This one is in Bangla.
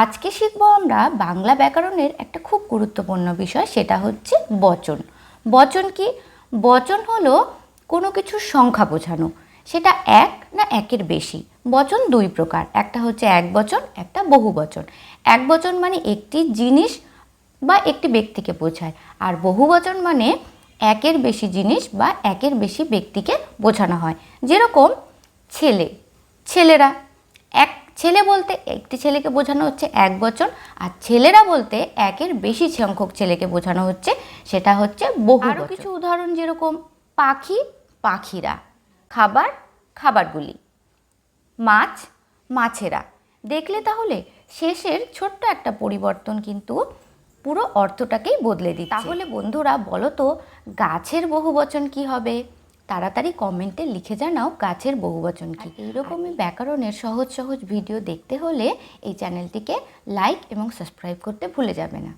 আজকে শিখব আমরা বাংলা ব্যাকরণের একটা খুব গুরুত্বপূর্ণ বিষয়, সেটা হচ্ছে বচন। বচন কি? বচন হলো কোনো কিছুর সংখ্যা বোঝানো। সেটা এক না একের বেশি। বচন দুই প্রকার। একটা হচ্ছে এক বচন, একটা বহু বচন। এক বচন মানে একটি জিনিস বা একটি ব্যক্তিকে বোঝায়। আর বহু বচন মানে একের বেশি জিনিস বা একের বেশি ব্যক্তিকে বোঝানো হয়। যেরকম ছেলে। ছেলেরা, এক ছেলে বলতে একটি ছেলেকে বোঝানো হচ্ছে এক বচন আর ছেলেরা বলতে একের বেশি সংখ্যক ছেলেকে বোঝানো হচ্ছে সেটা হচ্ছে বহু আরও কিছু উদাহরণ যেরকম পাখি পাখিরা খাবার খাবারগুলি। মাছ মাছেরা। দেখলে তাহলে শেষের ছোট্ট একটা পরিবর্তন কিন্তু পুরো অর্থটাকেই বদলে দিচ্ছে। তাহলে বন্ধুরা বলো তো গাছের বহুবচন কি হবে? তাড়াতাড়ি কমেন্টে লিখে জানাও গাছের বহুবচন কি এইরকমই ব্যাকরণের সহজ সহজ ভিডিও দেখতে হলে এই চ্যানেলটিকে লাইক এবং সাবস্ক্রাইব করতে ভুলে যাবে না।